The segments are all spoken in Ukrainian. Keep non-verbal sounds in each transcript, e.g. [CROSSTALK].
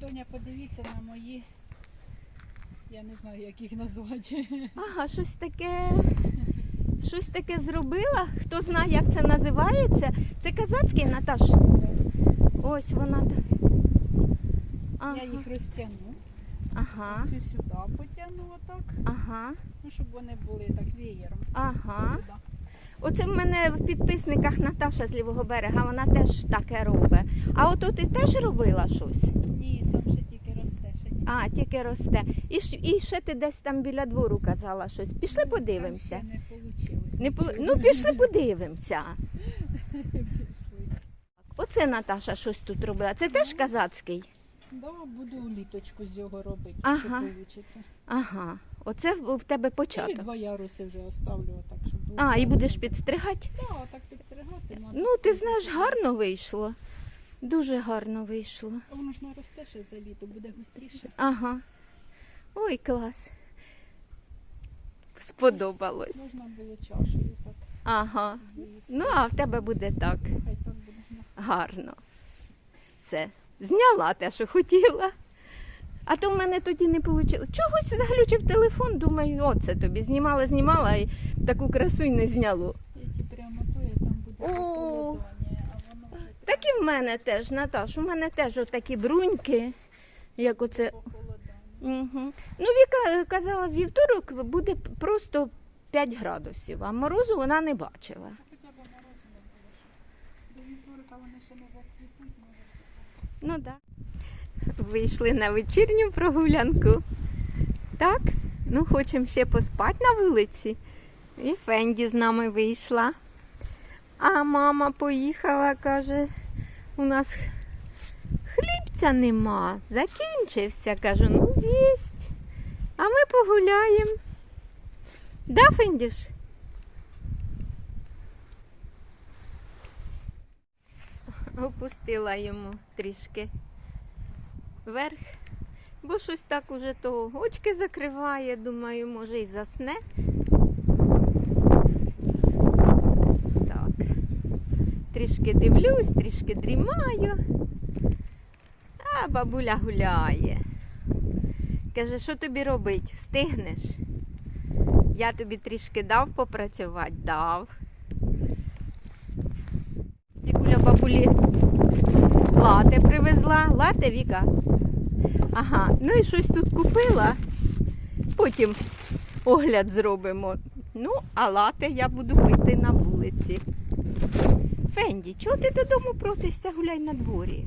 Тоня, подивіться на мої. Я не знаю, як їх назвати. Ага, щось таке. Щось таке зробила. Хто знає, як це називається? Це казацький Наташ. Ось вона. Ага. Я їх розтягну. Ага. Цю сюди потягну отак. Ага. Ну, щоб вони були так веєром. Ага. Туди. Оце в мене в підписниках Наташа з лівого берега, вона теж таке робить. А ото ти теж робила щось? Ні, там ще тільки росте. Ще ні. А, тільки росте. І, ж- і ще ти десь там біля двору казала щось. Пішли Ну, подивимося. там ще Не вийшло. Не пол- Ну, пішли подивимося. Оце Наташа щось тут робила. Це теж казацький? Да, буду літочку з його робити, Ага. що вийде. Ага. Оце в в тебе І початок. два яруси вже оставлю отак, щоб А, і будеш підстригати? Да, так підстригати. Ну, ти знаєш, гарно вийшло. Дуже гарно вийшло. А Воно ж наросте ще за літо, буде густіше. Ага. Ой, клас. Сподобалось. Можна було чашею так. Ага. Ну, а в тебе буде так. Хай так буде. Гарно. Все. Зняла те, що хотіла. А то в мене тоді не вийшло. Чогось заглючив телефон, думаю, оце тобі. Знімала, знімала і таку красу й не зняло. Прямо то, я там О. Так і в мене теж, Наташ, у мене теж отакі бруньки, як оце. Угу. Ну, Віка казала, в вівторок буде просто 5 градусів, а морозу вона не бачила. Хоча б морози не було. До вівторка вони ще не зацвітуть, може. Ну так. Вийшли на вечірню прогулянку. Так, ну хочемо ще поспати на вулиці. І Фенді з нами вийшла. А мама поїхала, каже, у нас хлібця нема, закінчився. Кажу, ну з'їсть. А ми погуляємо. Да, Фендіш? Опустила йому трішки вверх, бо щось так уже то очки закриває, думаю, може і засне. Так. Трішки дивлюсь, трішки дрімаю. А бабуля гуляє. Каже, що тобі робить? Встигнеш? Я тобі трішки дав попрацювати? Дав. Вікуля бабулі лате привезла. Лате Віка. Ага, ну і щось тут купила. Потім огляд зробимо. Ну, а лате я буду пити на вулиці. Фенді, чого ти додому просишся гуляй на дворі?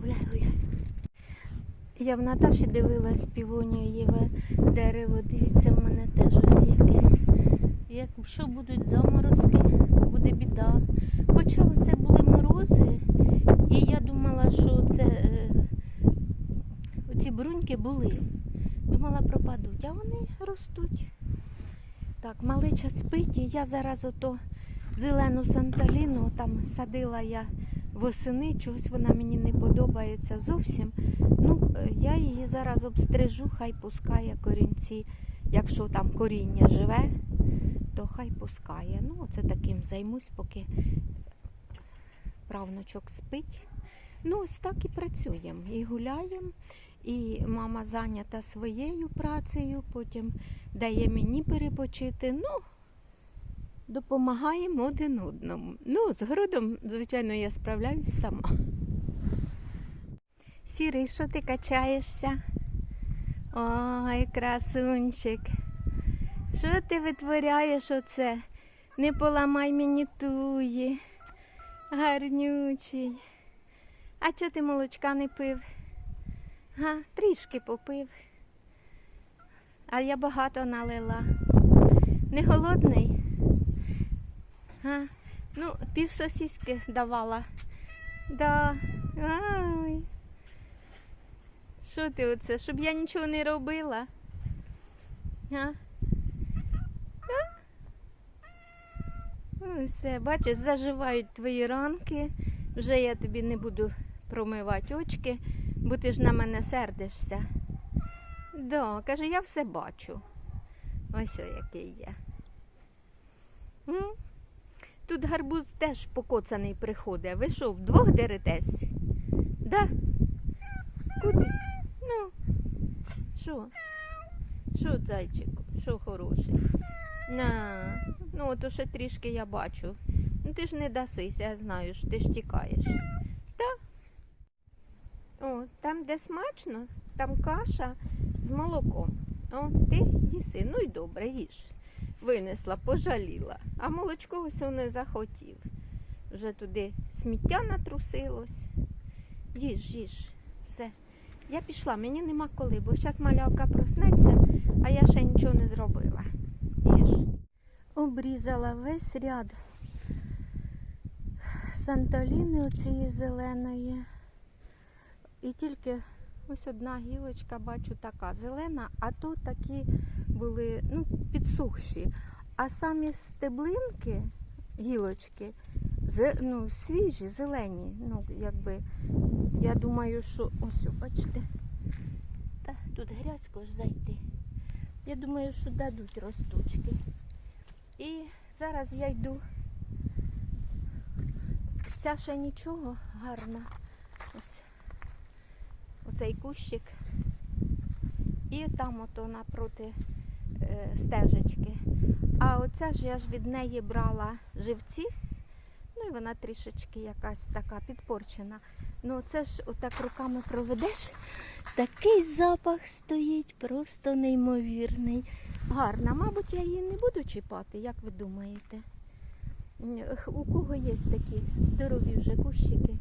Гуляй, гуляй. Я в Наташі дивилась півонієве дерево. Дивіться, в мене теж ось яке. Якщо будуть заморозки, буде біда. Хоча це були морози, і я думала, що це е, оці бруньки були. Думала, пропадуть, а вони ростуть. Так, малича спить, і я зараз ото зелену санталіну там садила я восени, чогось вона мені не подобається зовсім. Ну, е, я її зараз обстрижу, хай пускає корінці. Якщо там коріння живе, то хай пускає. Ну, це таким займусь, поки правнучок спить. Ну, ось так і працюємо. І гуляємо, і мама зайнята своєю працею, потім дає мені перепочити. Ну, допомагаємо один одному. Ну, з городом, звичайно, я справляюсь сама. Сірий, що ти качаєшся? Ой, красунчик. Що ти витворяєш оце? Не поламай мені туї. Гарнючий. А чого ти молочка не пив? Га, трішки попив. А я багато налила. Не голодний? Га? Ну, пів сосіски давала. Да. Ай. Що ти оце? Щоб я нічого не робила? А? Ну, все, бачиш, заживають твої ранки. Вже я тобі не буду промивати очки, бо ти ж на мене сердишся. Да, каже, я все бачу. Ось о, який. М? Тут гарбуз теж покоцаний приходить. Ви що, вдвох деретесь? Да? Куди? Ну, що? Що, зайчику? Що хороший? На, ну то ще трішки я бачу. Ну ти ж не дасися, я знаю, що ти ж тікаєш. Так? О, там, де смачно, там каша з молоком. О, ти їси, ну й добре, їж. Винесла, пожаліла. А молочко ось не захотів. Вже туди сміття натрусилось. Їж, їж, все. Я пішла, мені нема коли, бо зараз малявка проснеться, а я ще нічого не зробила. Їж. Обрізала весь ряд санталіни оцієї зеленої. І тільки ось одна гілочка, бачу, така зелена, а то такі були ну, підсухші. А самі стеблинки, гілочки, ну, свіжі, зелені. Ну, якби, я думаю, що ось, бачите, та тут грязько ж зайти. Я думаю, що дадуть росточки. І зараз я йду. Ця ще нічого гарна. Ось оцей кущик. І там ото напроти е, стежечки. А оця ж я ж від неї брала живці. Ну і вона трішечки якась така підпорчена. Ну це ж отак руками проведеш. Такий запах стоїть, просто неймовірний. Гарна. Мабуть, я її не буду чіпати, як ви думаєте? У кого є такі здорові вже кущики?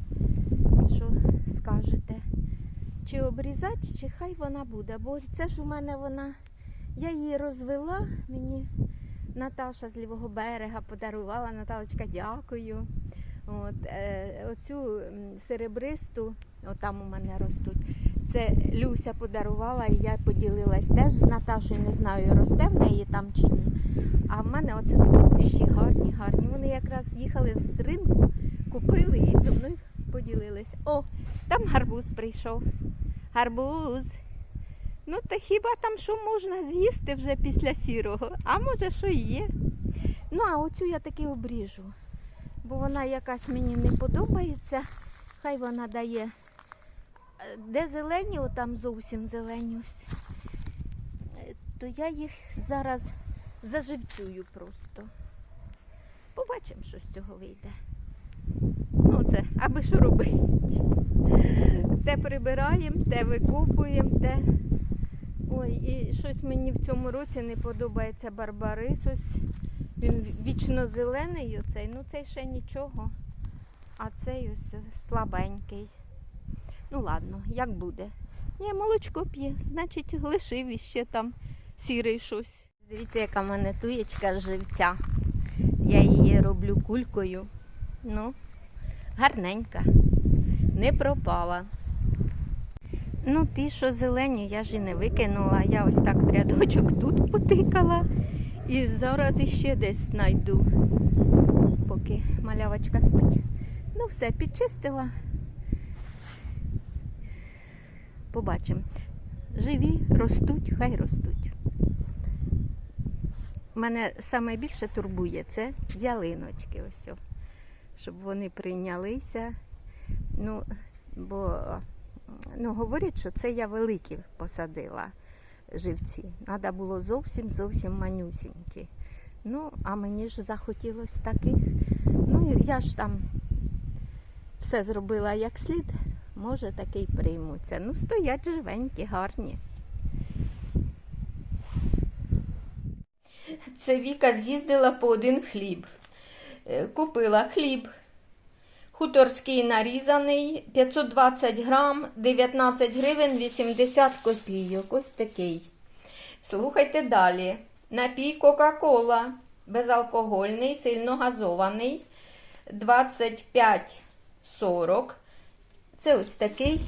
Що скажете? Чи обрізати, чи хай вона буде. Бо це ж у мене вона. Я її розвела, мені Наташа з лівого берега подарувала. Наталочка, дякую. От, е, оцю серебристу, отам у мене ростуть. Це Люся подарувала, і я поділилась теж з Наташою. Не знаю, росте в неї там чи ні. А в мене оце такі кущі гарні, гарні. Вони якраз їхали з ринку, купили і зі мною поділились. О, там гарбуз прийшов. Гарбуз. Ну, та хіба там що можна з'їсти вже після сірого? А може, що і є. Ну, а оцю я таки обріжу, бо вона якась мені не подобається. Хай вона дає. Де зелені, отам зовсім зелені. Е, То я їх зараз заживцюю просто. Побачимо, що з цього вийде. Ну, це, аби що робити. Те прибираємо, те викопуємо, те. Ой, і щось мені в цьому році не подобається барбарис. Ось він вічно зелений оцей. Ну цей ще нічого. А цей ось слабенький. Ну ладно, як буде. Ні, молочко п'є, значить лишив іще там сірий щось. Дивіться, яка в мене туєчка з живця. Я її роблю кулькою. Ну, гарненька, не пропала. Ну, ті, що зелені, я ж і не викинула. Я ось так в рядочок тут потикала. І зараз іще десь знайду, поки малявочка спить. Ну, все, підчистила. Побачимо. Живі, ростуть, хай ростуть. Мене саме більше турбує це ялиночки. Ось, щоб вони прийнялися. Ну, бо ну, говорять, що це я великі посадила живці. Треба було зовсім зовсім манюсінькі. Ну, а мені ж захотілося таких. Ну, я ж там все зробила як слід, може таки й приймуться. Ну, стоять живенькі, гарні. Це Віка з'їздила по один хліб. Е, Купила хліб. Хуторський нарізаний, 520 грам, 19 гривень 80 копійок. Ось такий. Слухайте далі. Напій Кока-Кола. Безалкогольний, сильно газований. 25,40. Це ось такий.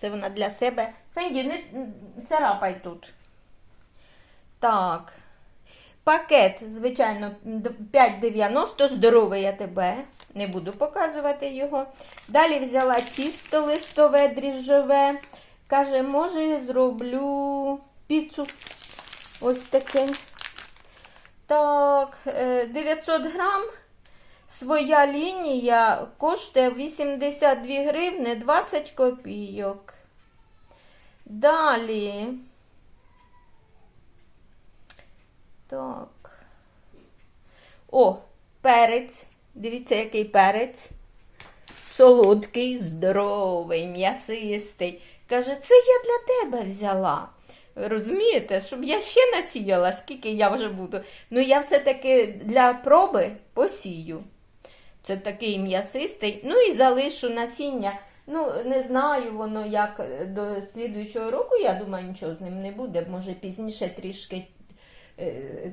Це вона для себе. Фенді, не царапай тут. Так. Пакет, звичайно, 5,90, здоровий я тебе. Не буду показувати його. Далі взяла тісто листове, дріжджове. Каже, може, зроблю піцу. Ось таке. Так, е, 900 грам. Своя лінія коштує 82 гривни 20 копійок. Далі. Так. О, перець. Дивіться, який перець. Солодкий, здоровий, м'ясистий. Каже, це я для тебе взяла. Розумієте, щоб я ще насіяла, скільки я вже буду. Ну, я все-таки для проби посію. Це такий м'ясистий. Ну і залишу насіння. Ну, не знаю воно як до слідуючого року, я думаю, нічого з ним не буде. Може пізніше трішки е,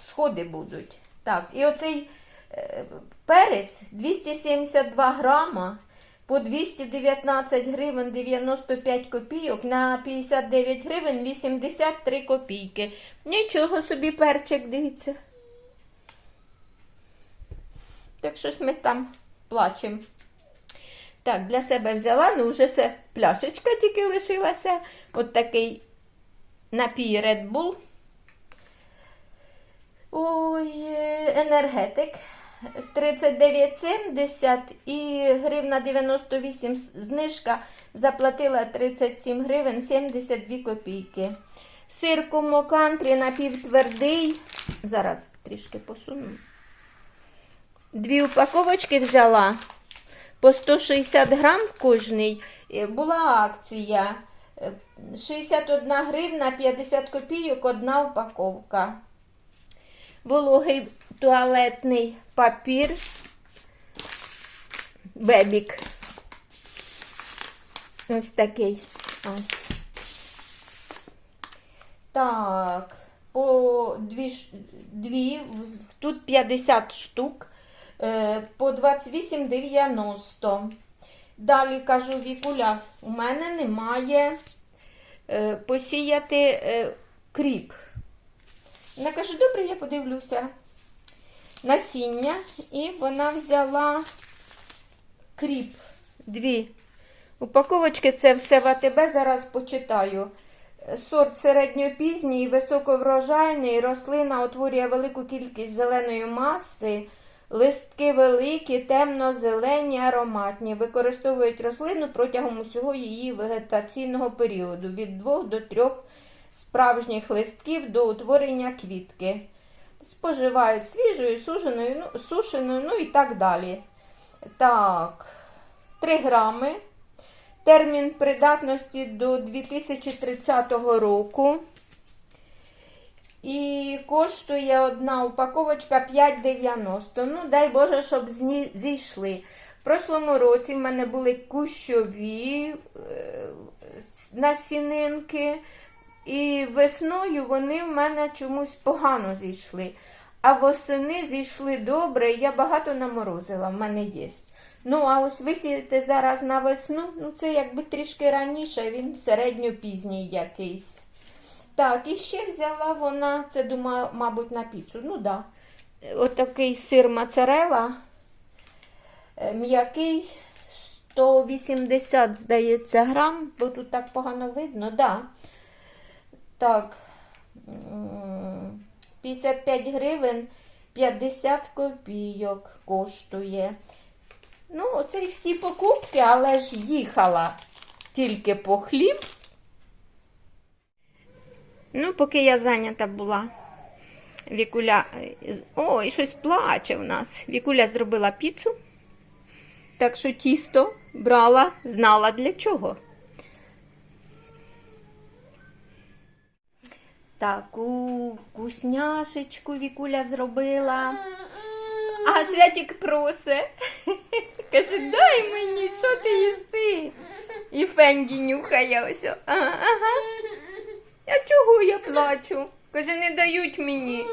сходи будуть. Так, і оцей е, перець 272 грама по 219 гривень 95 копійок на 59 гривень 83 копійки. Нічого собі перчик, дивіться. Так щось ми там плачемо. Так, для себе взяла, ну вже це пляшечка тільки лишилася. От такий напій Red Bull. Ой, енергетик 39,70 і гривна 98 знижка заплатила 37 гривень 72 копійки. Сир Кумо Кантрі напівтвердий. Зараз трішки посуну. Дві упаковочки взяла по 160 грам кожний. Е, Була акція. Е, 61 гривна 50 копійок одна упаковка. Вологий туалетний папір. Бебік. Ось такий. Ось. Так, по дві, дві, тут 50 штук, е, по 28,90. Далі кажу, Вікуля, у мене немає е, посіяти е, кріп. Вона каже, добре, я подивлюся насіння. І вона взяла кріп. Дві упаковочки. Це все в АТБ. Зараз почитаю. Сорт середньопізній, високоврожайний, рослина утворює велику кількість зеленої маси, листки великі, темно-зелені, ароматні. Використовують рослину протягом усього її вегетаційного періоду від 2 до 3 справжніх листків до утворення квітки. Споживають свіжою, сушеною, ну, сушеною, ну і так далі. Так, 3 грами. Термін придатності до 2030 року. І коштує одна упаковочка 5,90. Ну, дай Боже, щоб зійшли. В прошлому році в мене були кущові е, насінинки. І весною вони в мене чомусь погано зійшли. А восени зійшли добре, я багато наморозила, в мене є. Ну, а ось висіяти зараз на весну, ну це якби трішки раніше, він середньопізній якийсь. Так, і ще взяла вона, це думаю, мабуть, на піцу. Ну да. Отакий сир моцарелла. е, М'який 180, здається, грам, бо тут так погано видно, да. Так. 55 гривень 50 копійок коштує. Ну, оце і всі покупки, але ж їхала тільки по хліб. Ну, поки я зайнята була. Вікуля. Ой, щось плаче в нас. Вікуля зробила піцу. Так що тісто брала, знала для чого. Таку вкусняшечку Вікуля зробила. А Святік просе. [LAUGHS] Каже, дай мені, що ти їси? І Фенді нюхає ось. Ага. А чого я плачу? Каже, не дають мені.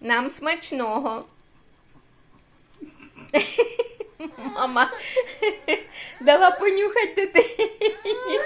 Нам смачного. Мама дала понюхати дитині.